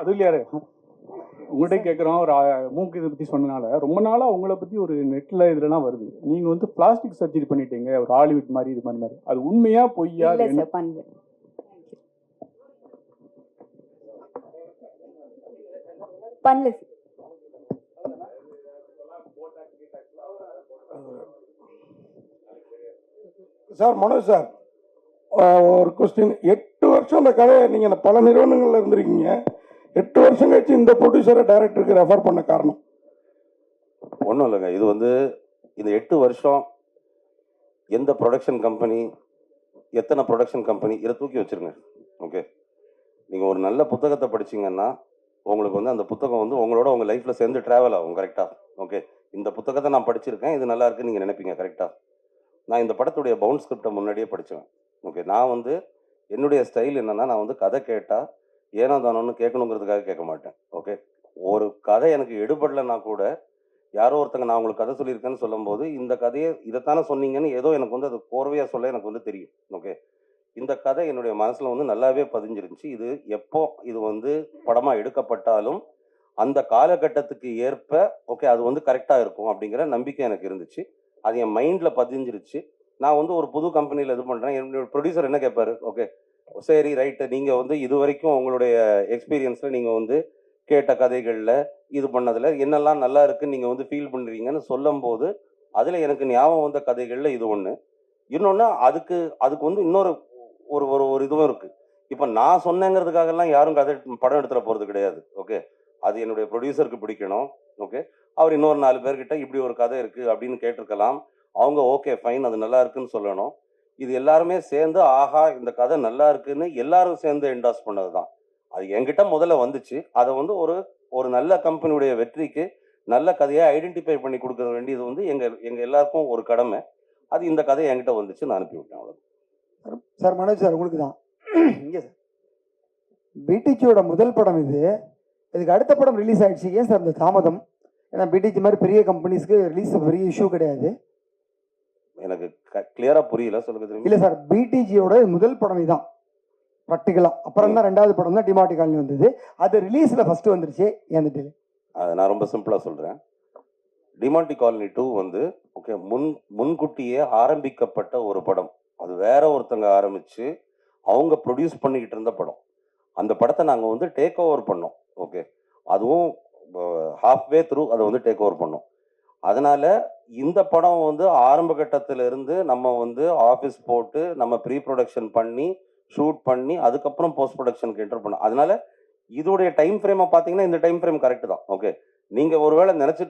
அது இல்லையாரு உங்கள்கிட்ட கேட்குறோம் ஒரு மூக்கு இதை பற்றி சொன்னனால. ரொம்ப நாளாக உங்களை பற்றி ஒரு நெட்டில் இதுலலாம் வருது. நீங்கள் வந்து பிளாஸ்டிக் சர்ஜரி பண்ணிட்டீங்க. ஒரு ஹாலிவுட் மாதிரி இது மாதிரி மாதிரி. அது உண்மையா பொய்யா பண்ணல. சார் மனோஜ் சார் ஒரு கொஸ்டின் எட்டு வருஷம் அந்த கதையை நீங்கள் பல நிறுவனங்கள்ல இருந்திருக்கீங்க. எட்டு வருஷம் கழிச்சு இந்த ப்ரொடியூசரை டைரக்டருக்கு ரெஃபர் பண்ண காரணம். ஒன்றும் இல்லைங்க. இது வந்து இந்த எட்டு வருஷம் எந்த ப்ரொடக்ஷன் கம்பெனி எத்தனை ப்ரொடக்ஷன் கம்பெனி இதை தூக்கி வச்சிருங்க. ஓகே நீங்கள் ஒரு நல்ல புத்தகத்தை படிச்சிங்கன்னா உங்களுக்கு வந்து அந்த புத்தகம் வந்து உங்களோட உங்கள் லைஃப்பில் சேர்ந்து ட்ராவல் ஆகும் கரெக்டாக ஓகே இந்த புத்தகத்தை நான் படிச்சிருக்கேன். இது நல்லா இருக்குன்னு நீங்கள் நினைப்பீங்க கரெக்டாக நான் இந்த படத்துடைய பவுண்ட் ஸ்கிரிப்டை முன்னாடியே படித்தேன் ஓகே நான் வந்து என்னுடைய ஸ்டைல் என்னென்னா நான் வந்து கதை கேட்டால் ஏனோ தானோன்னு கேட்கணுங்கிறதுக்காக கேட்க மாட்டேன். ஓகே? ஒரு கதை எனக்கு எடுபடலைன்னா கூட யாரோ ஒருத்தங்க நான் உங்களுக்கு கதை சொல்லியிருக்கேன்னு சொல்லும்போது இந்த கதையை இதைத்தானே சொன்னீங்கன்னு ஏதோ எனக்கு வந்து அது கோர்வையாக சொல்ல எனக்கு வந்து தெரியும். ஓகே? இந்த கதை என்னுடைய மனசில் வந்து நல்லாவே பதிஞ்சிருந்துச்சு. இது எப்போ இது வந்து படமாக எடுக்கப்பட்டாலும் அந்த காலகட்டத்துக்கு ஏற்ப ஓகே அது வந்து கரெக்டாக இருக்கும் அப்படிங்கிற நம்பிக்கை எனக்கு இருந்துச்சு. அது என் மைண்டில் பதிஞ்சிருச்சு. நான் வந்து ஒரு புது கம்பெனியில் இது பண்ணுறேன் என்னுடைய ப்ரொடியூசர் என்ன கேட்பாரு? ஓகே? சரி ரைட்டு. நீங்கள் வந்து இது வரைக்கும் உங்களுடைய எக்ஸ்பீரியன்ஸில் நீங்கள் வந்து கேட்ட கதைகளில் இது பண்ணதில் என்னெல்லாம் நல்லா இருக்குன்னு நீங்கள் வந்து ஃபீல் பண்ணுறீங்கன்னு சொல்லும்போது அதில் எனக்கு ஞாபகம் வந்த கதைகளில் இது ஒன்று இன்னொன்று அதுக்கு அதுக்கு வந்து இன்னொரு ஒரு ஒரு ஒரு இதுவும் இருக்குது இப்போ நான் சொன்னேங்கிறதுக்காகலாம் யாரும் கதை படம் எடுத்துகிட்டு போகிறது கிடையாது ஓகே? அது என்னுடைய ப்ரொடியூசருக்கு பிடிக்கணும் ஓகே? அவர் இன்னொரு நாலு பேர்கிட்ட இப்படி ஒரு கதை இருக்குது அப்படின்னு கேட்டிருக்கலாம். அவங்க ஓகே ஃபைன் அது நல்லா இருக்குன்னு சொல்லணும். இது எல்லாருமே சேர்ந்து ஆஹா இந்த கதை நல்லா இருக்குன்னு எல்லாரும் சேர்ந்து என்டாஸ் பண்ணது தான் அது என்கிட்ட முதல்ல வந்துச்சு. அதை வந்து ஒரு ஒரு நல்ல கம்பெனியுடைய வெற்றிக்கு நல்ல கதையை ஐடென்டிஃபை பண்ணி கொடுக்க வேண்டியது வந்து எங்கள் எங்கள் எல்லாருக்கும் ஒரு கடமை. அது இந்த கதை என்கிட்ட வந்துச்சு. நான் அனுப்பிவிட்டேன் அவ்வளோ சார் மனோஜ் சார் உங்களுக்கு தான். இங்கே சார். பிடிஜியோட முதல் படம் இது. இதுக்கு அடுத்த படம் ரிலீஸ் ஆயிடுச்சு. ஏன் சார் இந்த தாமதம்? ஏன்னா பிடிஜி மாதிரி பெரிய கம்பெனிஸ்க்கு ரிலீஸ் பெரிய இஷ்யூ கிடையாது. எனக்கு கிளியரா புரியல. சொல்லுங்க இல்லை சார் பிடிஜியோட முதல் படம் இதான். ப்ராக்டிக்கலா அப்புறம் தான் ரெண்டாவது படம் தான் டிமாட்டி காலனி வந்தது. அது ரிலீஸில் ஃபர்ஸ்ட் வந்துருச்சு. ஏன்? அதை நான் ரொம்ப சிம்பிளா சொல்றேன். டிமாண்டி காலனி டூ வந்து ஓகே முன் முன்கூட்டியே ஆரம்பிக்கப்பட்ட ஒரு படம். அது வேற ஒருத்தங்க ஆரம்பிச்சு அவங்க ப்ரொடியூஸ் பண்ணிக்கிட்டு இருந்த படம். அந்த படத்தை நாங்கள் வந்து டேக் ஓவர் பண்ணோம் ஓகே அதுவும் ஹாஃப்வே த்ரூ அதை வந்து டேக் ஓவர் பண்ணோம். அதனால இந்த படம் வந்து ஆரம்ப கட்டத்துல இருந்து நம்ம வந்து ஆஃபீஸ் போட்டு நம்ம ப்ரீ ப்ரொடக்ஷன் பண்ணி ஷூட் பண்ணி அதுக்கப்புறம் போஸ்ட் ப்ரொடக்ஷனுக்கு என்டர் பண்ணோம். அதனால இதோடைய டைம் ஃப்ரேமை பார்த்தீங்கன்னா இந்த டைம் ஃப்ரேம் கரெக்ட் தான். ஓகே நீங்க ஒருவேளை நினைச்சிட்டு